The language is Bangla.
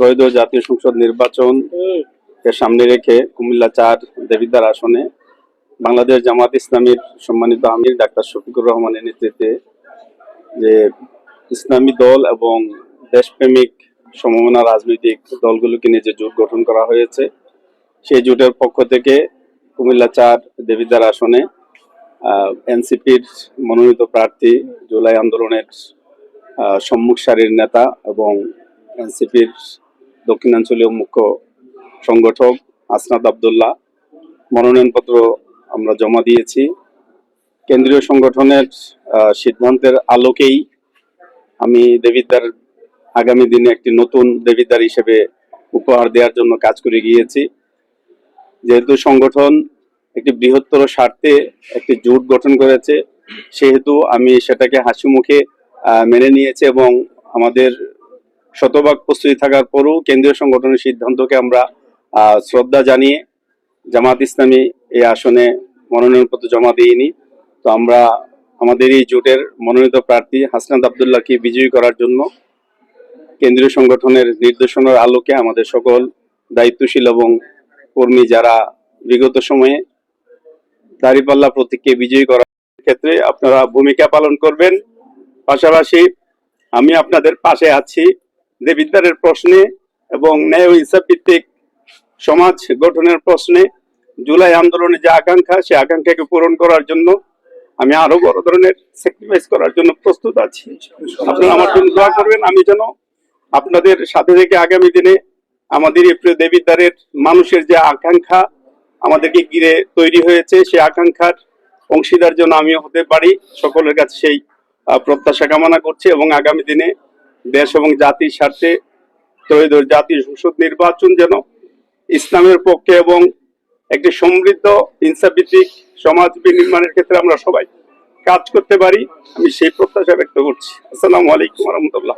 ত্রয়োদশ জাতীয় সংসদ নির্বাচন কে সামনে রেখে কুমিল্লা চার দেবিদ্বার আসনে বাংলাদেশ জামাত ইসলামীর সম্মানিত আমির ডাক্তার শফিকুর রহমানের নেতৃত্বে যে ইসলামী দল এবং দেশপ্রেমিক সমমনা রাজনৈতিক দলগুলোকে নিয়ে যে জোট গঠন করা হয়েছে, সেই জোটের পক্ষ থেকে কুমিল্লা চার দেবিদ্বার আসনে এনসিপির মনোনীত প্রার্থী, জুলাই আন্দোলনের সম্মুখ সারির নেতা এবং এনসিপির দক্ষিণাঞ্চলীয় মুখ্য সংগঠক আসনাদ আবদুল্লাহ। মনোনয়নপত্র আমরা জমা দিয়েছি। কেন্দ্রীয় সংগঠনের সিদ্ধান্তের আলোকেই আমি দেবিদ্বার আগামী দিনে একটি নতুন দেবিদ্বার হিসেবে উপহার দেওয়ার জন্য কাজ করে গিয়েছি। যেহেতু সংগঠন একটি বৃহত্তর স্বার্থে একটি জোট গঠন করেছে, সেহেতু আমি সেটাকে হাসি মুখে মেনে নিয়েছি এবং আমাদের শতভাগ প্রস্তুতি থাকার পরও কেন্দ্রীয় সংগঠনের সিদ্ধান্তকে আমরা শ্রদ্ধা জানিয়ে জামাত ইসলামী এই আসনে মনোনয়নপত্র জমা দিইনি। তো আমরা আমাদের এই জোটের মনোনীত প্রার্থী হাসনাত আবদুল্লাহকে বিজয়ী করার জন্য কেন্দ্রীয় সংগঠনের নির্দেশনার আলোকে আমাদের সকল দায়িত্বশীল এবং কর্মী যারা বিগত সময়ে দাঁড়িপাল্লা প্রতীককে বিজয়ী করার ক্ষেত্রে আপনারা ভূমিকা পালন করবেন। পাশাপাশি আমি আপনাদের পাশে আছি। দেবিদ্বারের প্রশ্নে এবং ন্যায় ইনসাফ ভিত্তিক সমাজ গঠনের প্রশ্নে জুলাই আন্দোলনের যে আকাঙ্ক্ষা সেই আকাঙ্ক্ষাকে পূরণ করার জন্য আমি আরও বড় ধরনের স্যাক্রিফাইস করার জন্য প্রস্তুত আছি। আপনারা আমার জন্য দোয়া করবেন। আমি যেন আপনাদের সাথে থেকে আগামী দিনে আমাদের এই প্রিয় দেবিদ্বারের মানুষের যে আকাঙ্ক্ষা আমাদেরকে ঘিরে তৈরি হয়েছে সেই আকাঙ্ক্ষার অংশীদার জন্য আমিও হতে পারি। সকলের কাছে সেই প্রত্যাশা কামনা করছি এবং আগামী দিনে দেশ এবং জাতির স্বার্থে ত্রয়োদশ জাতীয় সংসদ নির্বাচন যেন ইসলামের পক্ষে এবং একটি সমৃদ্ধ ইনসাফ ভিত্তিক সমাজ নির্মাণের ক্ষেত্রে আমরা সবাই কাজ করতে পারি, আমি সেই প্রত্যাশা ব্যক্ত করছি। আসসালামু আলাইকুম রহমতুল্লাহ।